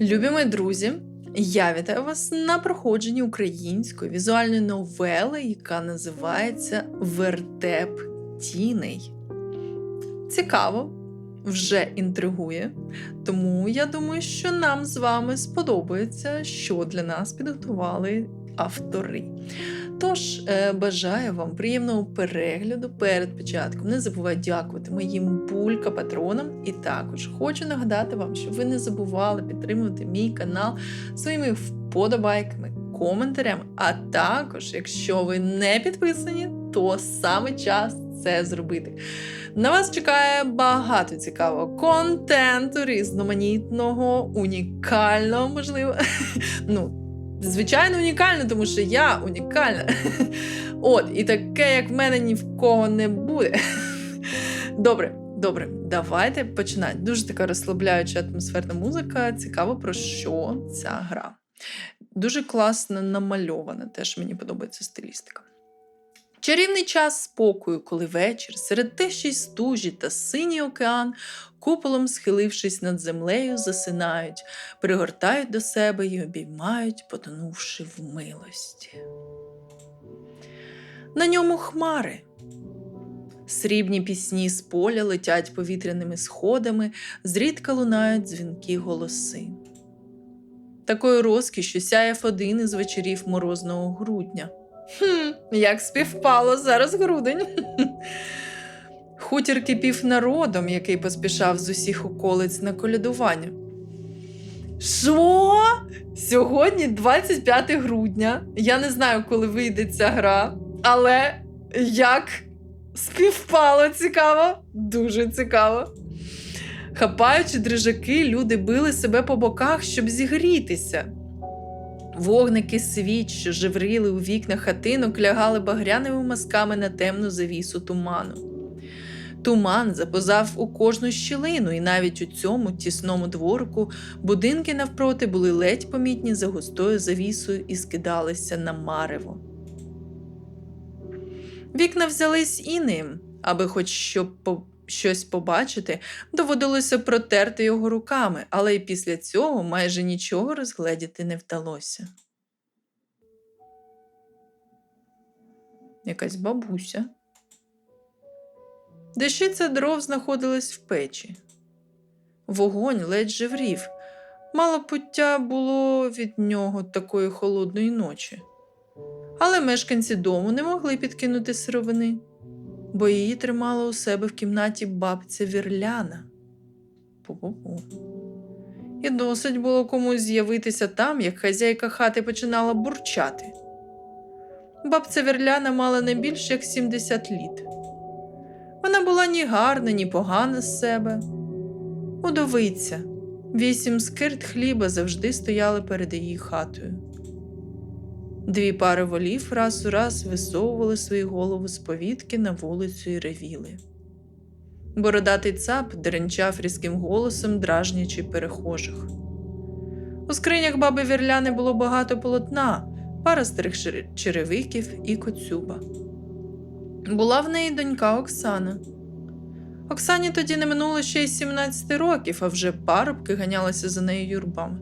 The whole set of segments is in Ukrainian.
Любі друзі, я вітаю вас на проходженні української візуальної новели, яка називається Вертеп Тіней. Цікаво, вже інтригує. Тому я думаю, що нам з вами сподобається, що для нас підготували автори. Тож, е, бажаю вам приємного перегляду перед початком. Не забувайте дякувати моїм булька-патронам. І також хочу нагадати вам, щоб ви не забували підтримувати мій канал своїми вподобайками, коментарями. А також, якщо ви не підписані, то саме час це зробити. На вас чекає багато цікавого контенту, різноманітного, унікального, можливо. Ну, звичайно, унікальна, тому що я унікальна. От, і таке, як в мене, ні в кого не буде. Добре, добре, давайте починати. Дуже така розслабляюча атмосферна музика. Цікаво, про що ця гра. Дуже класно намальована, теж мені подобається стилістика. Чарівний час спокою, коли вечір, серед тещій стужі та синій океан, куполом схилившись над землею, засинають, пригортають до себе і обіймають, потонувши в милості. На ньому хмари. Срібні пісні з поля летять повітряними сходами, зрідка лунають дзвінкі голоси. Такої розкіші сяяв один із вечорів морозного грудня. Хм, як співпало зараз грудень. Хутір кипів народом, який поспішав з усіх околиць на колядування. Що? Сьогодні 25 грудня. Я не знаю, коли вийде ця гра, але як співпало цікаво, дуже цікаво. Хапаючи дрижаки, люди били себе по боках, щоб зігрітися. Вогники свіч, що жевріли у вікнах хатинок, лягали багряними мазками на темну завісу туману. Туман запозав у кожну щілину, і навіть у цьому тісному дворику будинки навпроти були ледь помітні за густою завісою і скидалися на марево. Вікна взялись інеєм, аби хоч щоб по- щось побачити, доводилося протерти його руками, але й після цього майже нічого розгледіти не вдалося. Якась бабуся. Дещиця дров знаходилась в печі. Вогонь ледь жеврів. Мало пуття було від нього такої холодної ночі. Але мешканці дому не могли підкинути сировини, бо її тримала у себе в кімнаті бабця Вірляна. Пу-пу-пу. І досить було комусь з'явитися там, як хазяйка хати починала бурчати. Бабця Вірляна мала не більш як 70 літ. Вона була ні гарна, ні погана з себе. Удовиця, вісім скирт хліба завжди стояли перед її хатою. Дві пари волів раз у раз висовували свої голови з повітки на вулицю і ревіли. Бородатий цап деренчав різким голосом, дражнячи перехожих. У скринях баби Вірляни було багато полотна, пара старих черевиків і коцюба. Була в неї донька Оксана. Оксані тоді не минуло ще й 17 років, а вже парубки ганялися за нею юрбами.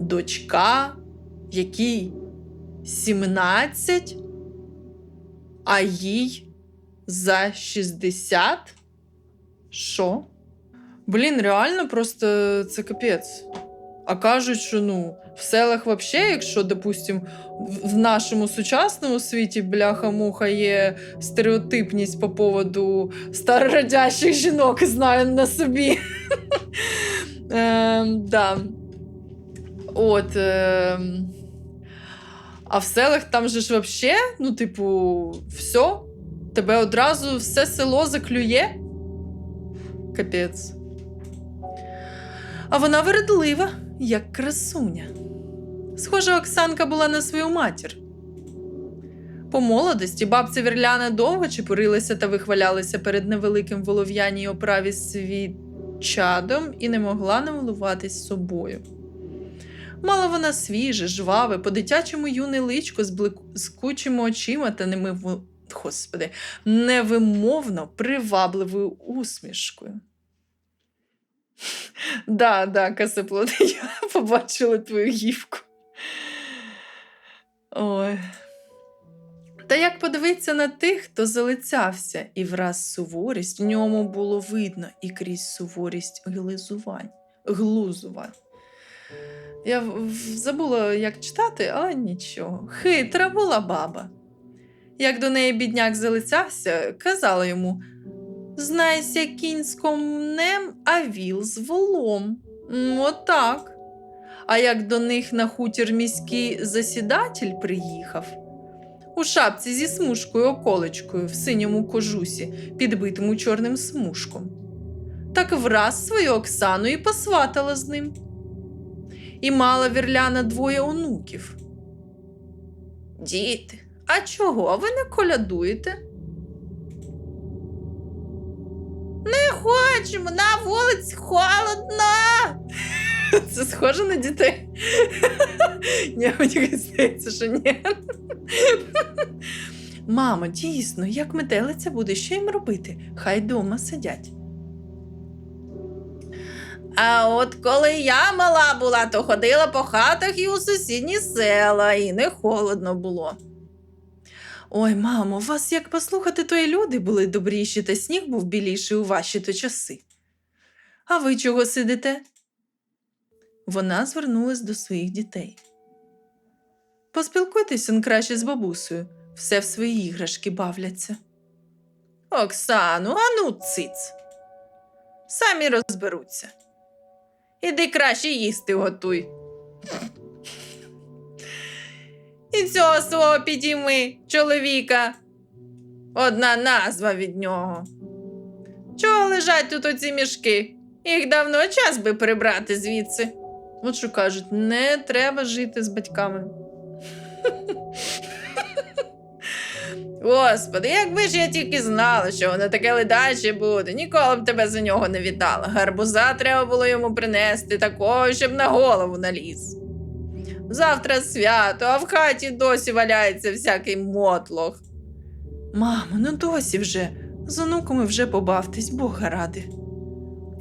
Дочка, якій 17, а їй за 60? Що? Блін, реально просто це капець. А кажуть, що ну, в селах взагалі, якщо, допустим, в- нашому сучасному світі бляха-муха є стереотипність по поводу старородящих жінок, знаю на собі. Ем, да. От. ем, А в селах там же ж взагалі, ну, типу, все, тебе одразу все село заклює. Капець. А вона вередлива, як красуня. Схоже, Оксанка була на свою матір. По молодості бабця Вірляна довго чепурилася та вихвалялася перед невеликим волов'яній оправі свічадом і не могла намилуватись собою. Мала вона свіже, жваве, по-дитячому юне личко з блискучими очима та немив... Господи, невимовно привабливою усмішкою. Да, да, касеплод, я побачила твою гівку. Ой. Та як подивитися на тих, хто залицявся, і враз суворість в ньому було видно і крізь суворість глизувань, глузувань. Я забула, як читати, але нічого. Хитра була баба. Як до неї бідняк залицявся, казала йому: Знайся кінь з комнем, а віл з волом. Отак. А як до них на хутір міський засідатель приїхав, у шапці зі смужкою околечкою в синьому кожусі, підбитому чорним смужком, так враз свою Оксану і посватала з ним. І мала вірляна двоє онуків. Діти, а чого ви не колядуєте? Не хочемо, на вулиці холодно. Це схоже на дітей. Ні, мені здається, що ні. Мамо, дійсно, як метелиця буде, що їм робити? Хай дома сидять. А от коли я мала була, то ходила по хатах і у сусідні села, і не холодно було. Ой, мамо, вас як послухати, то і люди були добріші, та сніг був біліший у ваші то часи. А ви чого сидите? Вона звернулась до своїх дітей. Поспілкуйтесь он краще з бабусею, все в свої іграшки бавляться. Оксану, ану циц. Самі розберуться. Іди краще їсти готуй. І цього свого підійми, чоловіка. Одна назва від нього. Чого лежать тут оці мішки? Їх давно час би прибрати звідси. От що кажуть, не треба жити з батьками. Господи, якби ж я тільки знала, що воно таке ледаче буде, ніколи б тебе за нього не віддала. Гарбуза треба було йому принести такого, щоб на голову наліз. Завтра свято, а в хаті досі валяється всякий мотлох. Мамо, ну досі вже. З онуками вже побавтесь, Бога ради.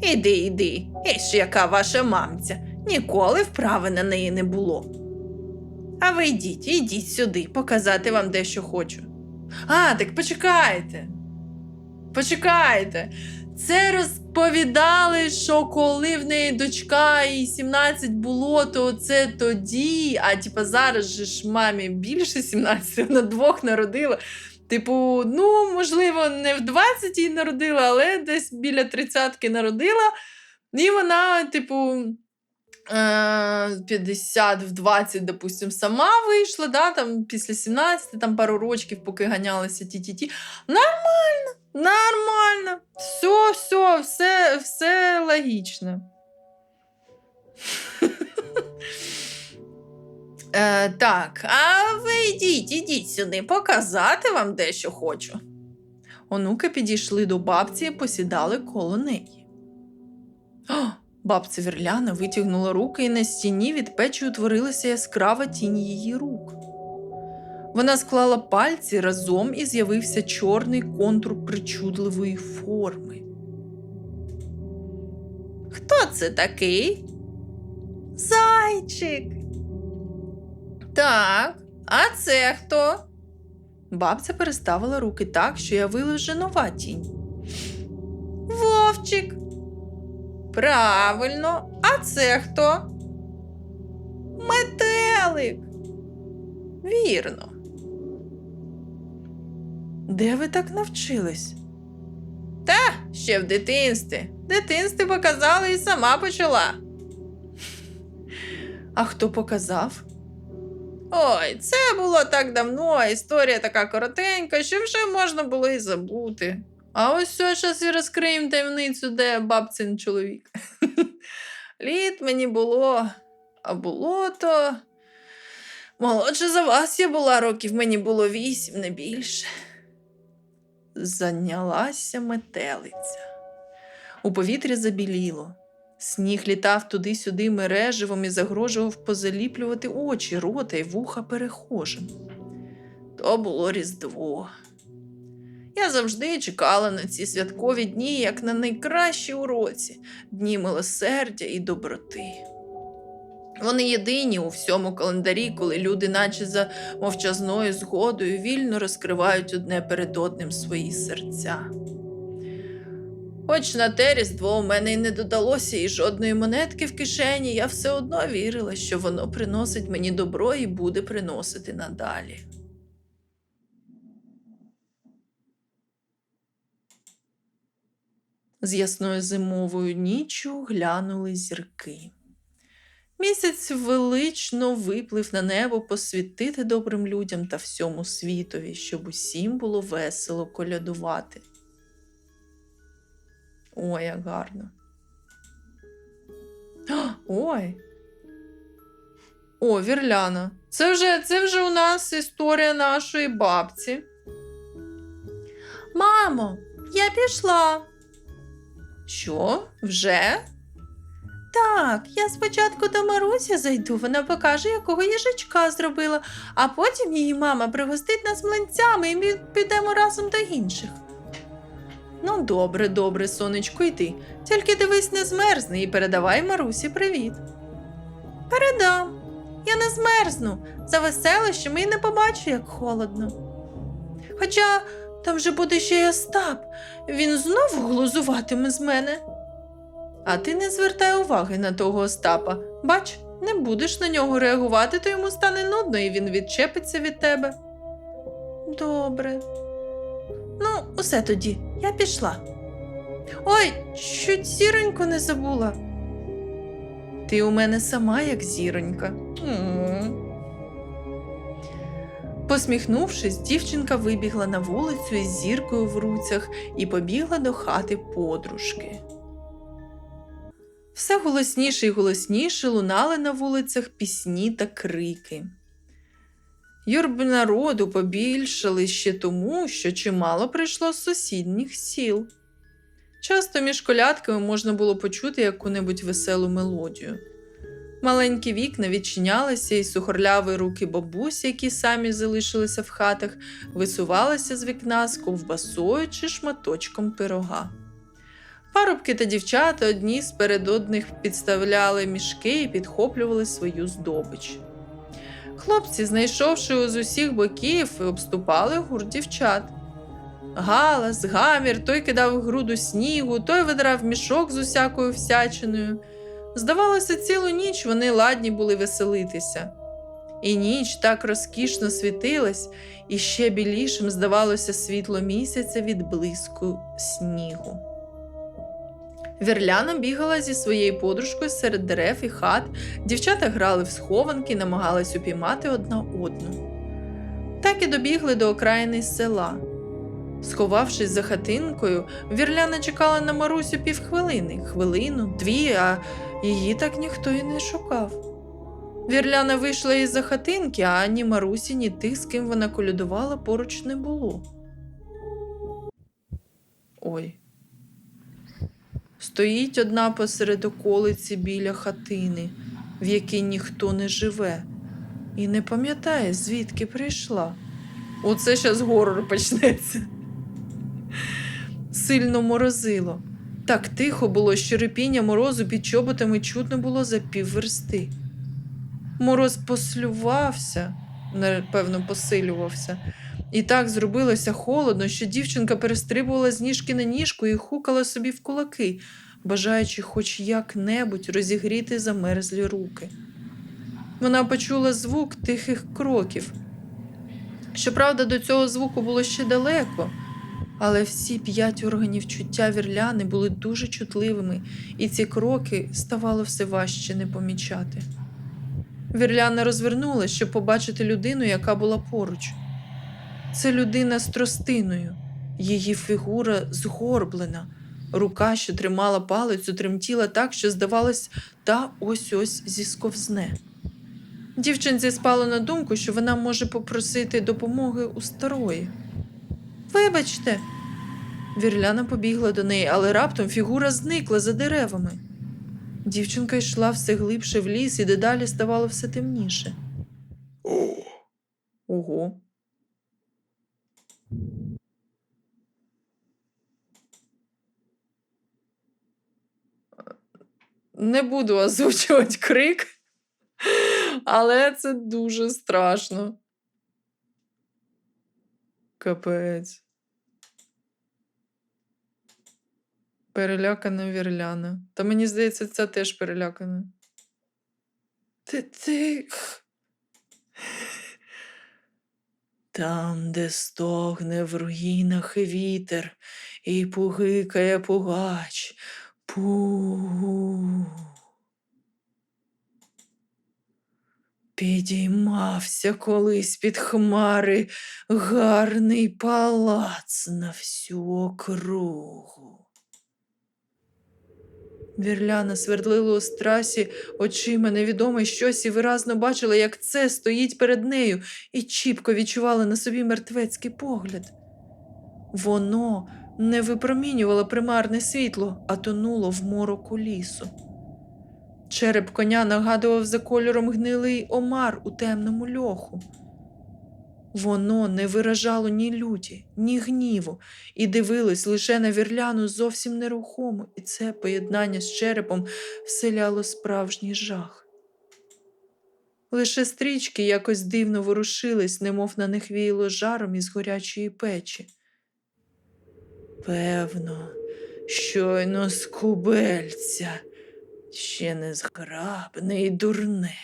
Іди, іди, іж яка ваша мамця. Ніколи вправи на неї не було. А ви йдіть, ідіть сюди, показати вам дещо хочу. А, так почекайте. Почекайте. Це розповідали, що коли в неї дочка і 17 було, то це тоді. А типа зараз же ж мамі більше 17, вона двох народила. Типу, ну, можливо, не в 20 її народила, але десь біля 30-ки народила. І вона, типу, 50 в 20, допустим, сама вийшла, да, там, після 17, там пару рочків, поки ганялися ті-ті-ті. Нормально, нормально. Все, все, все, все логічно. Е, так, а ви йдіть, ідіть сюди, показати вам дещо хочу. Онуки підійшли до бабці і посідали коло неї. О, бабця Вірляна витягнула руки, і на стіні від печі утворилася яскрава тінь її рук. Вона склала пальці разом і з'явився чорний контур причудливої форми. Хто це такий? Зайчик. Так, а це хто? Бабця переставила руки так, що явилась вже нова тінь. Вовчик. Правильно, а це хто? Метелик. Вірно. Де ви так навчились? Та ще в дитинстві. Дитинстві показали і сама почала. А хто показав? Ой, це було так давно, історія така коротенька, що вже можна було і забути. А ось все, зараз і розкриємо таємницю, де бабцин чоловік. Літ мені було, а було то. Молодше за вас я була років, мені було вісім, не більше. Зайнялася метелиця. У повітрі забіліло. Сніг літав туди-сюди мереживом і загрожував позаліплювати очі, рота й вуха перехожим. То було Різдво. Я завжди чекала на ці святкові дні, як на найкращі уроці, дні милосердя і доброти. Вони єдині у всьому календарі, коли люди, наче за мовчазною згодою, вільно розкривають одне перед одним свої серця. Хоч на те різдво у мене й не додалося і жодної монетки в кишені, я все одно вірила, що воно приносить мені добро і буде приносити надалі. З ясною зимовою ніччю глянули зірки. Місяць велично виплив на небо посвітити добрим людям та всьому світові, щоб усім було весело колядувати. Ой, як гарно. Ой. О, вірляна. Це вже, це вже у нас історія нашої бабці. Мамо, я пішла. Що? Вже? Так, я спочатку до Марусі зайду, вона покаже, якого їжачка зробила, а потім її мама пригостить нас млинцями, і ми підемо разом до інших. Ну, добре, добре, сонечко, йди. Тільки дивись, не змерзни і передавай Марусі привіт. Передам. Я не змерзну. За веселищами і не побачу, як холодно. Хоча там же буде ще й Остап, він знову глузуватиме з мене. А ти не звертай уваги на того Остапа. Бач, не будеш на нього реагувати, то йому стане нудно і він відчепиться від тебе. Добре. Ну, усе тоді, я пішла. Ой, чуть зіроньку не забула. Ти у мене сама як зіронька. М. Посміхнувшись, дівчинка вибігла на вулицю із зіркою в руцях і побігла до хати подружки. Все голосніше і голосніше лунали на вулицях пісні та крики. Юрби народу побільшали ще тому, що чимало прийшло з сусідніх сіл. Часто між колядками можна було почути яку-небудь веселу мелодію. Маленькі вікна відчинялися, і сухорляві руки бабусі, які самі залишилися в хатах, висувалися з вікна з ковбасою чи шматочком пирога. Парубки та дівчата одні сперед одних підставляли мішки і підхоплювали свою здобич. Хлопці, знайшовши з усіх боків, обступали гурт дівчат. Галас, гамір, той кидав груду снігу, той видрав мішок з усякою всячиною. Здавалося, цілу ніч вони ладні були веселитися. І ніч так розкішно світилась, і ще білішим здавалося світло місяця від блиску снігу. Вірляна бігала зі своєю подружкою серед дерев і хат, дівчата грали в схованки, намагались упіймати одна одну. Так і добігли до окраїни села. Сховавшись за хатинкою, Вірляна чекала на Марусю півхвилини, хвилину, дві, а її так ніхто і не шукав. Вірляна вийшла із за хатинки, а ні Марусі, ні тих, з ким вона колядувала, поруч не було. Ой. Стоїть одна посеред околиці біля хатини, в якій ніхто не живе, і не пам'ятає, звідки прийшла. Оце щас горор почнеться. Сильно морозило. Так тихо було, що репіння морозу під чоботами чутно було за півверсти. Мороз послювався, напевно, посилювався. І так зробилося холодно, що дівчинка перестрибувала з ніжки на ніжку і хукала собі в кулаки, бажаючи хоч як-небудь розігріти замерзлі руки. Вона почула звук тихих кроків. Щоправда, до цього звуку було ще далеко, але всі п'ять органів чуття вірляни були дуже чутливими, і ці кроки ставало все важче не помічати. Вірляна розвернулась, щоб побачити людину, яка була поруч. Це людина з тростиною, її фігура згорблена, рука, що тримала палицю, тремтіла так, що, здавалось, та ось ось зісковзне. Дівчинці спало на думку, що вона може попросити допомоги у старої. Вибачте. Вірляна побігла до неї, але раптом фігура зникла за деревами. Дівчинка йшла все глибше в ліс і дедалі ставало все темніше. О. Ого. Не буду озвучувати крик, але це дуже страшно. Капець. Перелякана вірляна. Та мені здається, ця теж перелякана. Ти ти. Там, де стогне в руїнах вітер, і пугикає пугач. Пу. Підіймався колись під хмари гарний палац на всю округу. Вірляна свердлила у страсі очима невідоме щось і виразно бачила, як це стоїть перед нею, і чіпко відчувала на собі мертвецький погляд. Воно не випромінювало примарне світло, а тонуло в мороку лісу. Череп коня нагадував за кольором гнилий омар у темному льоху. Воно не виражало ні люті, ні гніву, і дивилось лише на вірляну зовсім нерухомо, і це поєднання з черепом вселяло справжній жах. Лише стрічки якось дивно ворушились, немов на них віяло жаром із горячої печі. Певно, щойно з кубельця, ще не зграбне і дурне.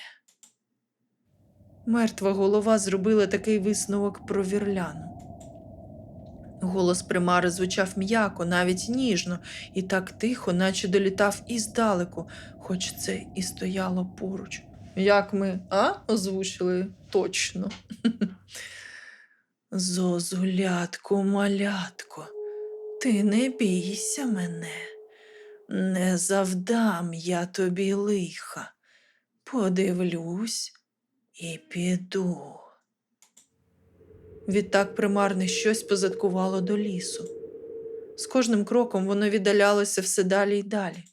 Мертва голова зробила такий висновок про вірляну. Голос примари звучав м'яко, навіть ніжно, і так тихо, наче долітав іздалеку, хоч це і стояло поруч. Як ми, а? озвучили точно. Зозулятко, малятко, ти не бійся мене, не завдам я тобі лиха. Подивлюсь і піду. Відтак примарне щось позадкувало до лісу. З кожним кроком воно віддалялося все далі й далі.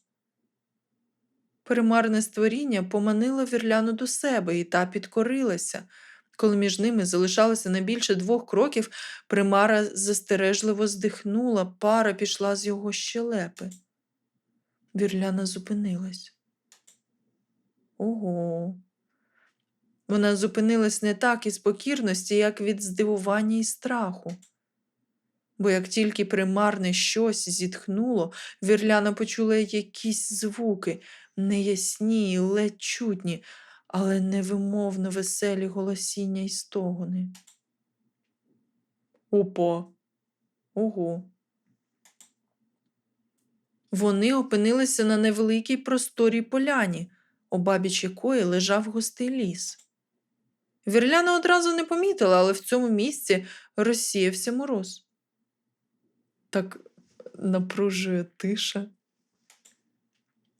Примарне створіння поманило вірляну до себе, і та підкорилася. Коли між ними залишалося не більше двох кроків, примара застережливо здихнула, пара пішла з його щелепи. Вірляна зупинилась. Ого. Вона зупинилась не так із покірності, як від здивування і страху. Бо як тільки примарне щось зітхнуло, вірляна почула якісь звуки, неясні й ледь чутні, але невимовно веселі голосіння й стогони. Опа. Ого. Вони опинилися на невеликій просторій поляні, обабіч якої лежав густий ліс. Вірляна одразу не помітила, але в цьому місці розсіявся мороз. Так напружує тиша.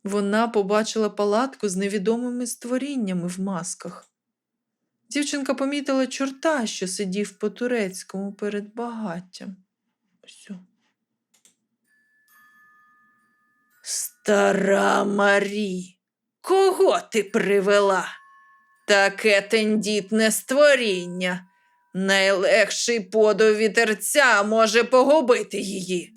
Вона побачила палатку з невідомими створіннями в масках. Дівчинка помітила чорта, що сидів по турецькому перед багаттям. О. Стара Марі, кого ти привела? Таке тендітне створіння. Найлегший подув вітерця може погубити її.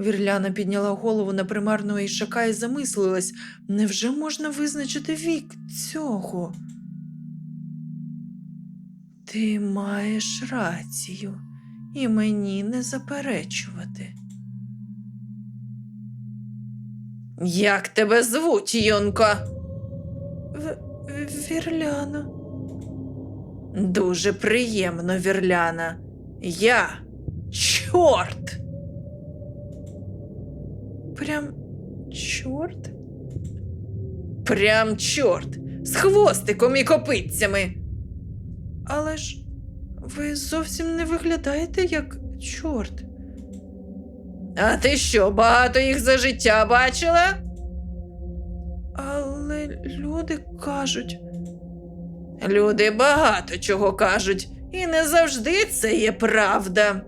Вірляна підняла голову на примарного ішака і замислилась, невже можна визначити вік цього? Ти маєш рацію, і мені не заперечувати. Як тебе звуть, Йонко? Вірляна. Дуже приємно, Вірляна. Я чорт. Прям чорт? Прям чорт. З хвостиком і копитцями. Але ж ви зовсім не виглядаєте як чорт. А ти що, багато їх за життя бачила? Люди кажуть. Люди багато чого кажуть, і не завжди це є правда.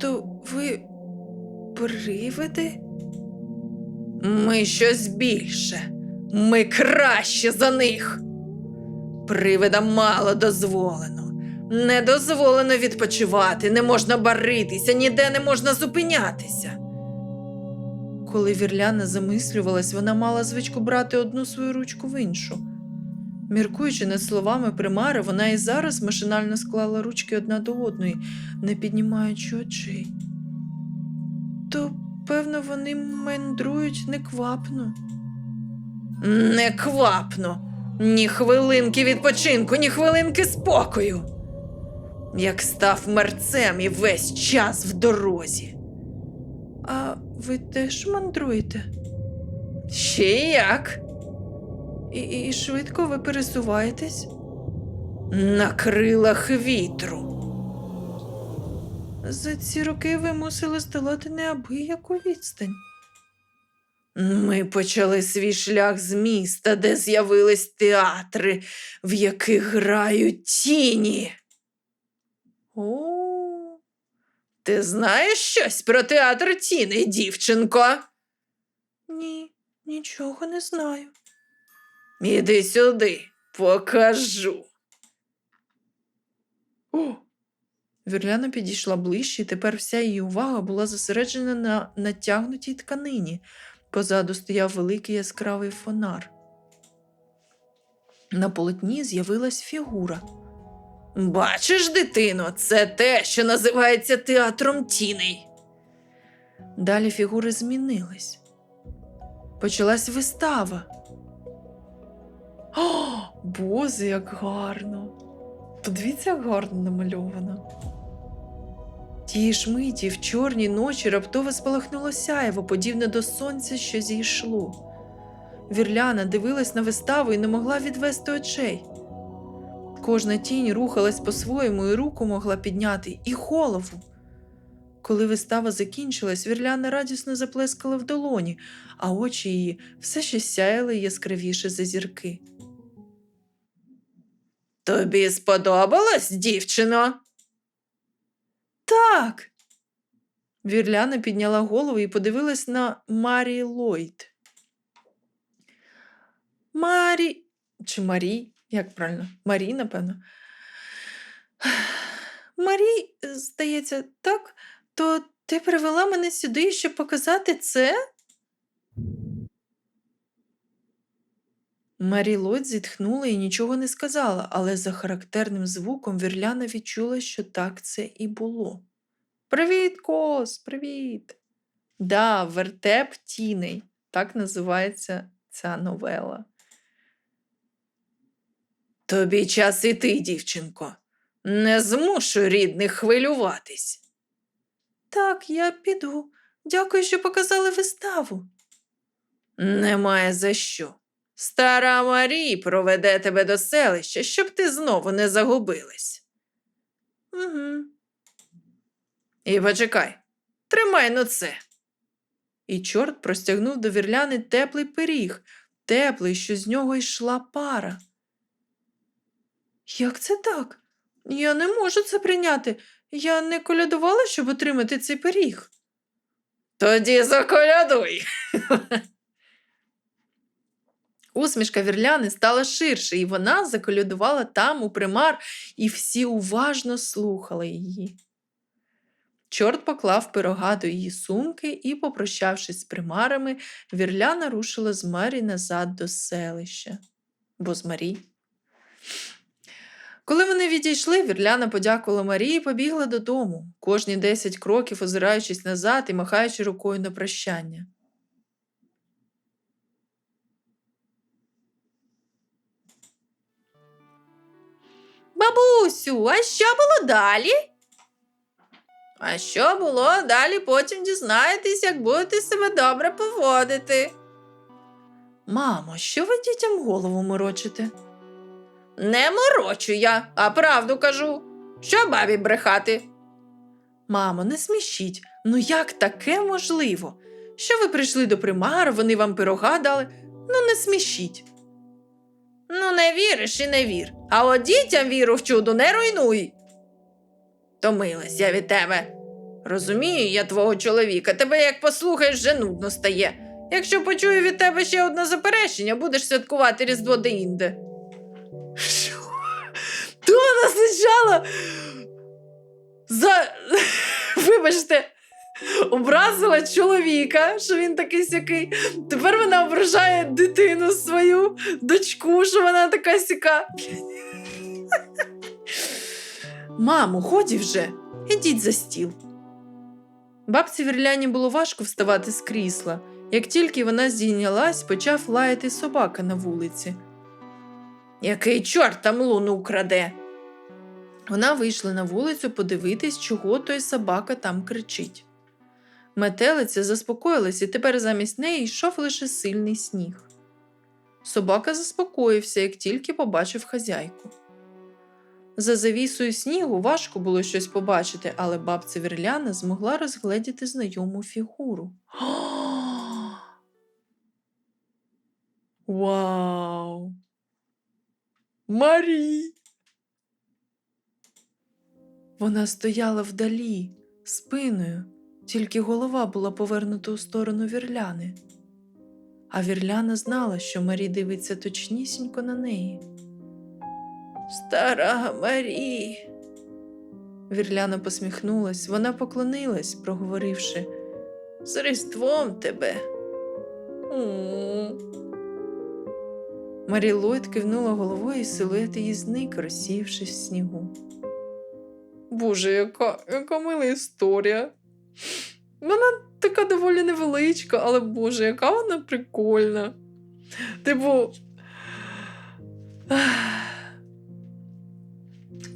То ви привиди? Ми щось більше. Ми краще за них. Привидам мало дозволено. Не дозволено відпочивати, не можна баритися, ніде не можна зупинятися. Коли Вірляна замислювалась, вона мала звичку брати одну свою ручку в іншу. Міркуючи над словами примари, вона і зараз машинально склала ручки одна до одної, не піднімаючи очей. То, певно, вони мандрують неквапно. Неквапно. Ні хвилинки відпочинку, ні хвилинки спокою. Як став мерцем і весь час в дорозі. А ви теж мандруєте? Ще як? І, і швидко ви пересуваєтесь? На крилах вітру. За ці роки ви мусили здолати неабияку відстань. Ми почали свій шлях з міста, де з'явились театри, в яких грають тіні. О, ти знаєш щось про театр тіни, дівчинко? Ні, нічого не знаю. Іди сюди, покажу. О! Вірляна підійшла ближче, і тепер вся її увага була зосереджена на натягнутій тканині. Позаду стояв великий яскравий фонар. На полотні з'явилась фігура. Бачиш, дитино, це те, що називається театром тіней. Далі фігури змінились. Почалась вистава. О, Боже, як гарно! Подивіться, як гарно намальовано. Тієї ж миті в чорній ночі раптово спалахнуло сяєво, подібне до сонця, що зійшло. Вірляна дивилась на виставу і не могла відвести очей. Кожна тінь рухалась по-своєму, і руку могла підняти, і голову. Коли вистава закінчилась, Вірляна радісно заплескала в долоні, а очі її все ще сяяли яскравіше за зірки. Тобі сподобалось, дівчино? Так. Вірляна підняла голову і подивилась на Марі Ллойд. Марі. Чи Марі? Як правильно? Марі, напевно. Марі, здається, так, то ти привела мене сюди, щоб показати це? Марі Ллойд зітхнула і нічого не сказала, але за характерним звуком Вірляна відчула, що так це і було. Привіт, Кос, привіт. Да, вертеп тіней. Так називається ця новела. Тобі час іти, дівчинко. Не змушу рідних хвилюватись. Так, я піду. Дякую, що показали виставу. Немає за що. Стара Марі проведе тебе до селища, щоб ти знову не загубилась. Угу. І почекай, тримай ну це. І чорт простягнув до вірляни теплий пиріг, теплий, що з нього йшла пара. Як це так? Я не можу це прийняти. Я не колядувала, щоб отримати цей пиріг. Тоді заколядуй. Усмішка вірляни стала ширше, і вона заколядувала там у примар, і всі уважно слухали її. Чорт поклав пирога до її сумки і, попрощавшись з примарами, вірляна рушила з Марі назад до селища. Бо з Марі. Коли вони відійшли, Вірляна подякувала Марії і побігла додому, кожні десять кроків озираючись назад і махаючи рукою на прощання. Бабусю, а що було далі? А що було далі, потім дізнаєтесь, як будете себе добре поводити. Мамо, що ви дітям голову морочите? Не морочу я, а правду кажу. Що бабі брехати? Мамо, не смішіть. Ну як таке можливо? Що ви прийшли до примара, вони вам пирога дали? Ну, не смішіть. Ну, не віриш і не вір. А от дітям віру в чудо не руйнуй. Томилась я від тебе. Розумію я твого чоловіка, тебе як послухаєш, вже нудно стає. Якщо почую від тебе ще одне заперечення, будеш святкувати Різдво де-інде. Що? То вона спочатку за. Вибачте, образила чоловіка, що він такий сякий. Тепер вона ображає дитину свою, дочку, що вона така сяка. Мамо, ході вже, ідіть за стіл. Бабці Вірляні було важко вставати з крісла. Як тільки вона здійнялась, почав лаяти собака на вулиці. Який чорт там луну краде? Вона вийшла на вулицю подивитись, чого той собака там кричить. Метелиця заспокоїлась, і тепер замість неї йшов лише сильний сніг. Собака заспокоївся, як тільки побачив хазяйку. За завісою снігу важко було щось побачити, але бабця Вірляна змогла розгледіти знайому фігуру. Вау! Марі! Вона стояла вдалі, спиною, тільки голова була повернута у сторону вірляни. А вірляна знала, що Марі дивиться точнісінько на неї. Стара Марі. Вірляна посміхнулась, вона поклонилась, проговоривши з Різдвом тебе. Марі Ллойд кивнула головою, і силует її зник, розсіявшись в снігу. Боже, яка, яка мила історія. Вона така доволі невеличка, але Боже, яка вона прикольна. Типу.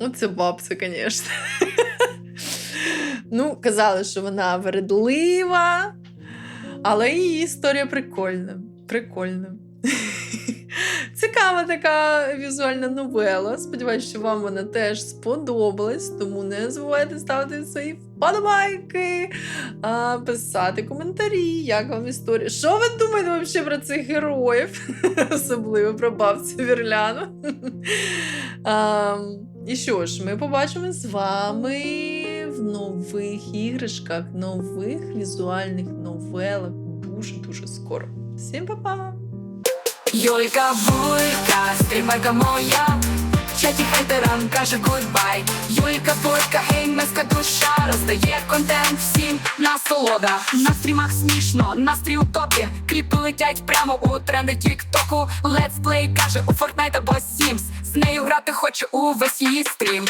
Оце бабця, звісно. Ну, казали, що вона вередлива, але її історія прикольна. Прикольна. Цікава така візуальна новела. Сподіваюсь, що вам вона теж сподобалась, тому не забувайте ставити свої вподобайки, а, писати коментарі, як вам історія. Що ви думаєте взагалі про цих героїв? Особливо про бабцю Вірляну. І що ж, ми побачимо з вами в нових іграшках, нових візуальних новелах дуже-дуже скоро. Всім па-па! Юлька Булька, стрімайка моя, чаті хейтерам каже гудбай. Юлька Булька, геймерська душа, роздає контент всім насолода. На стрімах смішно, настрій у топі. Кліпи летять прямо у тренди тіктоку. Летсплей каже у Фортнайт або Сімс. З нею грати хоче увесь її стрім.